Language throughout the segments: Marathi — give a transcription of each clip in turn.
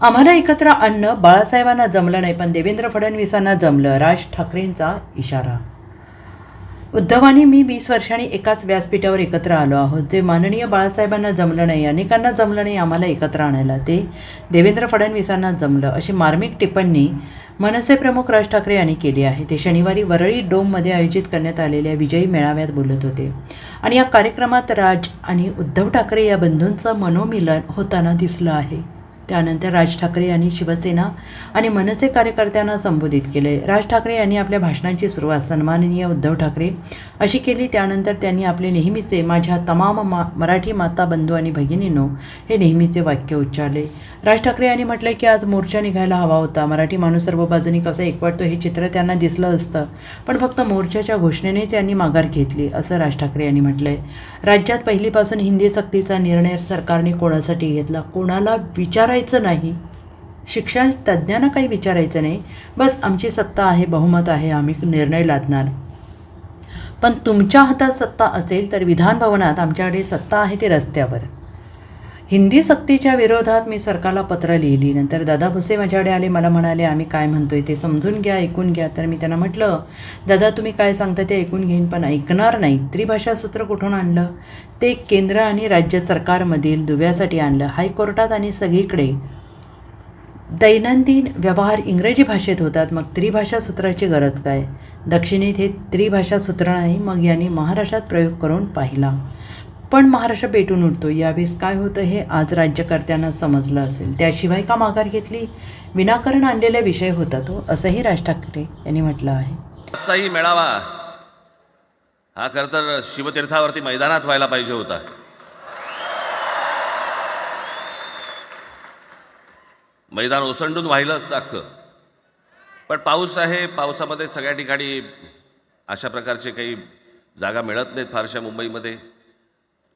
आम्हाला एकत्र आणणं बाळासाहेबांना जमलं नाही पण देवेंद्र फडणवीसांना जमलं. राज ठाकरेंचा इशारा. उद्धव आणि मी वीस वर्षांनी एकाच व्यासपीठावर एकत्र आलो आहोत. जे माननीय बाळासाहेबांना जमलं नाही अनेकांना जमलं नाही आम्हाला एकत्र आणायला. ते देवेंद्र फडणवीसांना जमलं अशी मार्मिक टिप्पणी मनसे प्रमुख राज ठाकरे यांनी केली आहे. ते शनिवारी वरळी डोममध्ये आयोजित करण्यात आलेल्या विजयी मेळाव्यात बोलत होते. आणि या कार्यक्रमात राज आणि उद्धव ठाकरे या बंधूंचं मनोमिलन होताना दिसलं आहे. त्यानंतर राज ठाकरे यांनी शिवसेना आणि मनसे कार्यकर्त्यांना संबोधित केले. राज ठाकरे यांनी आपल्या भाषणाची सुरुवात सन्माननीय उद्धव ठाकरे अशी केली. त्यानंतर त्यांनी आपले नेहमीचे माझ्या तमाम मा मराठी माता बंधू आणि भगिनींनो हे नेहमीचे वाक्य उच्चारले. राज ठाकरे यांनी म्हटलं की आज मोर्चा निघायला हवा होता. मराठी माणूस सर्व बाजूनी कसं एकवटतो हे चित्र त्यांना दिसलं असतं. पण फक्त मोर्चाच्या घोषणेनेच यांनी माघार घेतली असं राज ठाकरे यांनी म्हटलंय. राज्यात पहिलीपासून हिंदी सक्तीचा निर्णय सरकारने कोणासाठी घेतला? कोणाला विचारायचं नाही? शिक्षण तज्ज्ञांना काही विचारायचं नाही? बस आमची सत्ता आहे बहुमत आहे आम्ही निर्णय लादणार. पण तुमच्या हातात सत्ता असेल तर विधान भवनात आमच्याकडे सत्ता आहे ते रस्त्यावर. हिंदी सक्तीच्या विरोधात मी सरकारला पत्र लिहिली. नंतर दादा भुसे माझ्याकडे आले मला म्हणाले आम्ही काय म्हणतोय ते समजून घ्या ऐकून घ्या. तर मी त्यांना म्हटलं दादा तुम्ही काय सांगता ते ऐकून घेईन पण ऐकणार नाही त्रिभाषा सूत्र कुठून आणलं? ते केंद्र आणि राज्य सरकारमधील दुव्यासाठी आणलं. हायकोर्टात आणि सगळीकडे. दैनंदिन व्यवहार इंग्रजी भाषेत होतात. मग त्रिभाषा सूत्राची गरज काय? दक्षिणेत हे त्रिभाषा सूत्र नाही मग यांनी महाराष्ट्रात प्रयोग करून पाहिला. पण महाराष्ट्र पेटून उठतो यावेळेस काय होतं हे आज राज्यकर्त्यांना समजलं असेल. त्याशिवाय का माघार घेतली? विनाकारण आणलेला विषय होता तो असंही राज ठाकरे यांनी म्हटलं आहे. आजचाही मेळावा हा खरं तर शिवतीर्थावरती मैदानात व्हायला पाहिजे होता. मैदान ओसंडून व्हायलं असतं अख्खं. पण पाऊस आहे पावसामध्ये सगळ्या ठिकाणी अशा प्रकारचे काही जागा मिळत नाहीत फारशा मुंबईमध्ये.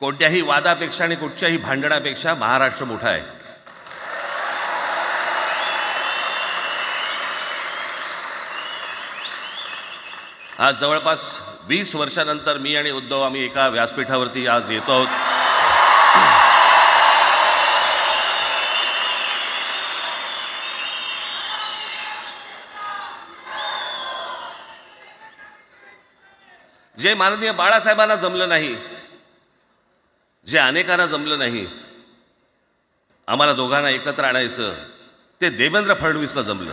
कोणत्याही वादापेक्षा आणि कुठच्याही भांडणापेक्षा महाराष्ट्र मोठा आहे. आज जवळपास वीस वर्षानंतर मी आणि उद्धव आम्ही एका व्यासपीठावरती आज येतो आहोत. जे माननीय बाळासाहेबांना जमलं नाही जे अनेकांना जमलं नाही आम्हाला दोघांना एकत्र आणायचं ते देवेंद्र फडणवीसला जमलं.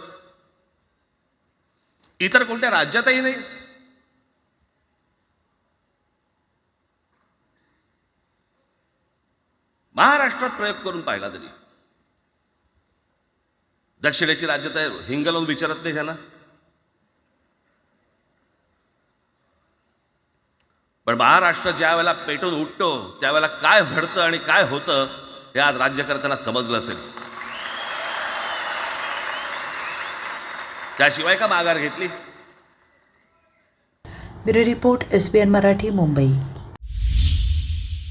इतर कोणत्या राज्यातही नाही. महाराष्ट्रात प्रयोग करून पाहिला तरी. दक्षिणेची राज्य तर हिंग लावून विचारत नाही त्यांना पण महाराष्ट्र ज्या वेळेला पेटून उठतो त्यावेळेला काय घडतं आणि काय होतं हे आज राज्यकर्त्यांना समजलं असेल. त्याशिवाय का माघार घेतली? Bureau report S B N Marathi Mumbai.